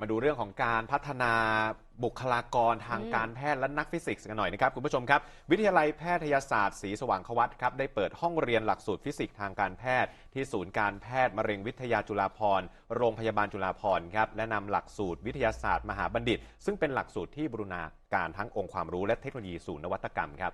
มาดูเรื่องของการพัฒนาบุคลากรทางอืมการแพทย์และนักฟิสิกส์กันหน่อยนะครับคุณผู้ชมครับ วิทยาลัยแพทยศาสตร์ศรีสว่างควัตครับได้เปิดห้องเรียนหลักสูตรฟิสิกส์ทางการแพทย์ ที่ศูนย์การแพทย์มะเร็งวิทยาจุฬาภรณ์โรงพยาบาลจุฬาภรณ์ครับและนำหลักสูตรวิทยาศาสตร์มหาบัณฑิต ซึ่งเป็นหลักสูตรที่บูรณาการทั้งองค์ความรู้และเทคโนโลยีสู่นวัตกรรมครับ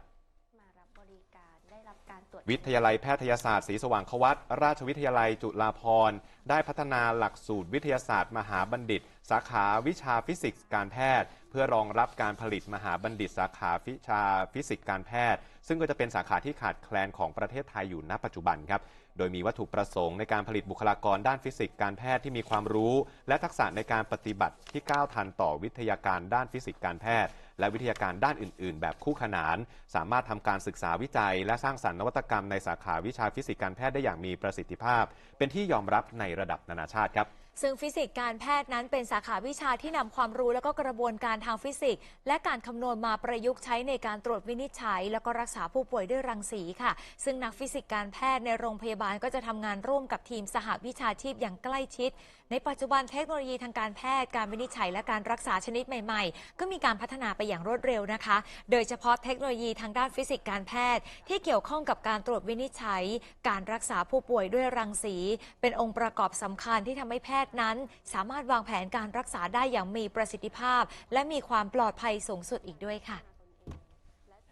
วจวิทยาลัยแพทยศาสตร์ศรีสว่างควัตราชวิทยาลัยจุฬาภรณ์ได้พัฒนาหลักสูตรวิทยาศาสตร์ มหาบัณฑิต สาขาวิชาฟิสิกส์การแพทย์ เพื่อรองรับการผลิตมหาบัณฑิต สาขาวิชาฟิสิกส์การแพทย์ ซึ่งก็จะเป็นสาขาที่ขาดแคลนของประเทศไทยอยู่ณปัจจุบันครับ โดยมีวัตถุประสงค์ในการผลิตบุคลากรด้านฟิสิกส์การแพทย์ที่มีความรู้ และทักษะในการปฏิบัติที่ก้าวทันต่อวิทยาการด้านฟิสิกส์การแพทย์ และวิทยาการด้านอื่น ๆ แบบคู่ขนาน สามารถทำการศึกษาวิจัย และสร้างสรรค์นวัตกรรมในสาขาวิชาฟิสิกส์การแพทย์ได้อย่างมีประสิทธิภาพ เป็นที่ยอมรับในระดับนานาชาติครับ ซึ่งฟิสิกส์การแพทย์นั้นเป็นสาขาวิชาที่นำความรู้และก็กระบวนการทางฟิสิกส์และการคำนวณมาประยุกต์ใช้ในการตรวจวินิจฉัย แล้วก็รักษาผู้ป่วยด้วยรังสีค่ะ ซึ่งนักฟิสิกส์การแพทย์ในโรงพยาบาลก็จะทำงานร่วมกับทีมสหวิชาชีพอย่างใกล้ชิด ในปัจจุบันเทคโนโลยีทางการแพทย์การวินิจฉัย และการรักษาชนิดใหม่ๆ ก็มีการพัฒนาไปอย่างรวดเร็วนะคะ โดยเฉพาะเทคโนโลยีทางด้านฟิสิกส์การแพทย์ ที่เกี่ยวข้องกับการตรวจวินิจฉัย การรักษาผู้ป่วยด้วยรังสี เป็นองค์ประกอบสำคัญที่ทำให้แพทย์นั้น สามารถวางแผนการรักษาได้อย่างมีประสิทธิภาพ และมีความปลอดภัยสูงสุดอีกด้วยค่ะ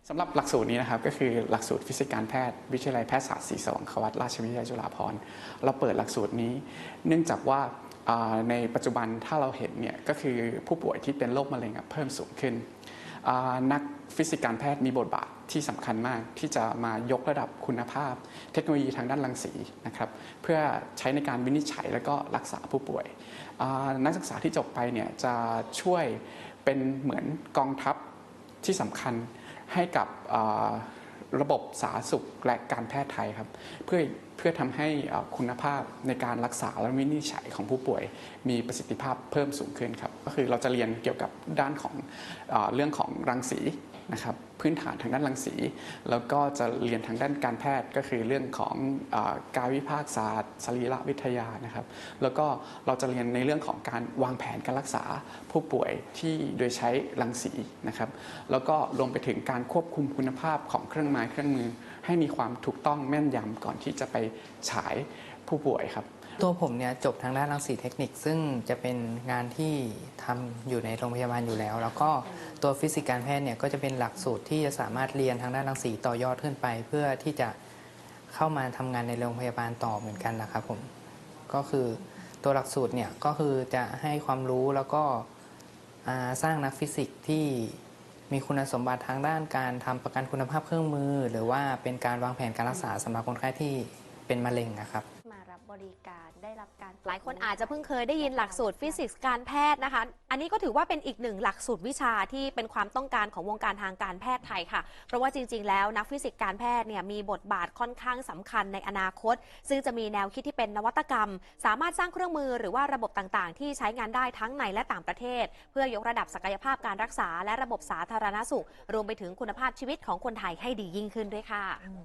สำหรับหลักสูตรนี้นะครับก็คือหลักสูตรฟิสิกส์การแพทย์ วิทยาลัยแพทยศาสตร์ศรีสว่างควัตราชวิทยาลัยจุฬาภรณ์เราเปิดหลักสูตรนี้ เนื่องจากว่าในปัจจุบันถ้าเราเห็นเนี่ยก็คือผู้ป่วยที่เป็นโรคมะเร็งเพิ่มสูงขึ้น นักฟิสิกส์การแพทย์มีบทบาทที่สำคัญมากที่จะมายกระดับคุณภาพ เทคโนโลยีทางด้านรังสีนะครับเพื่อใช้ในการวินิจฉัยและก็รักษาผู้ป่วย นักศึกษาที่จบไปเนี่ยจะช่วยเป็นเหมือนกองทัพที่สำคัญให้กับ ระบบสาธารณสุขและการแพทย์ไทยครับเพื่อเพื่อทำให้คุณภาพในการรักษาและวินิจฉัยของผู้ป่วย มีประสิทธิภาพเพิ่มสูงขึ้นครับก็คือเราจะเรียนเกี่ยวกับด้านของอเรื่องของรังสี นะครับพื้นฐานทางด้านรังสี แล้วก็จะเรียนทางด้านการแพทย์ก็คือเรื่องของอกายวิภาคศาสตร์สรีรวิทยานะครับ แล้วก็เราจะเรียนในเรื่องของการวางแผนการรักษาผู้ป่วยที่โดยใช้รังสีนะครับ แล้วก็รวมไปถึงการควบคุมคุณภาพของเครื่องไม้เครื่องมือ ให้มีความถูกต้องแม่นยำก่อนที่จะไปฉายผู้ป่วยครับ ตัวผมเนี่ยจบทางด้านรังสีเทคนิค ซึ่งจะเป็นงานที่ทำอยู่ในโรงพยาบาลอยู่แล้ว แล้วก็ตัวฟิสิกส์การแพทย์เนี่ยก็จะเป็นหลักสูตรที่จะสามารถเรียนทางด้านรังสีต่อยอดขึ้นไป เพื่อที่จะเข้ามาทำงานในโรงพยาบาลต่อเหมือนกันนะครับผมก็คือตัวหลักสูตรเนี่ยก็คือจะให้ความรู้แล้วก็สร้างนักฟิสิกส์ที่มีคุณสมบัติทางด้านการทำประกันคุณภาพเครื่องมือ หรือว่าเป็นการวางแผนการรักษาสำหรับคนไข้ที่ เป็นมะเร็งนะครับ มารับบริการได้รับการตรวจหลายคนอาจจะเพิ่งเคยได้ยินหลักสูตรฟิสิกส์การแพทย์นะคะ อันนี้ก็ถือว่าเป็นอีกหนึ่งหลักสูตรวิชาที่เป็นความต้องการของวงการทางการแพทย์ไทยค่ะ เพราะว่าจริง ๆ แล้วนักฟิสิกส์การแพทย์เนี่ยมีบทบาทค่อนข้างสำคัญในอนาคต ซึ่งจะมีแนวคิดที่เป็นนวัตกรรม สามารถสร้างเครื่องมือหรือว่าระบบต่างๆ ที่ใช้งานได้ทั้งในและต่างประเทศ เพื่อยกระดับศักยภาพการรักษา และระบบสาธารณสุข รวมไปถึงคุณภาพชีวิตของคนไทยให้ดียิ่งขึ้นด้วยค่ะ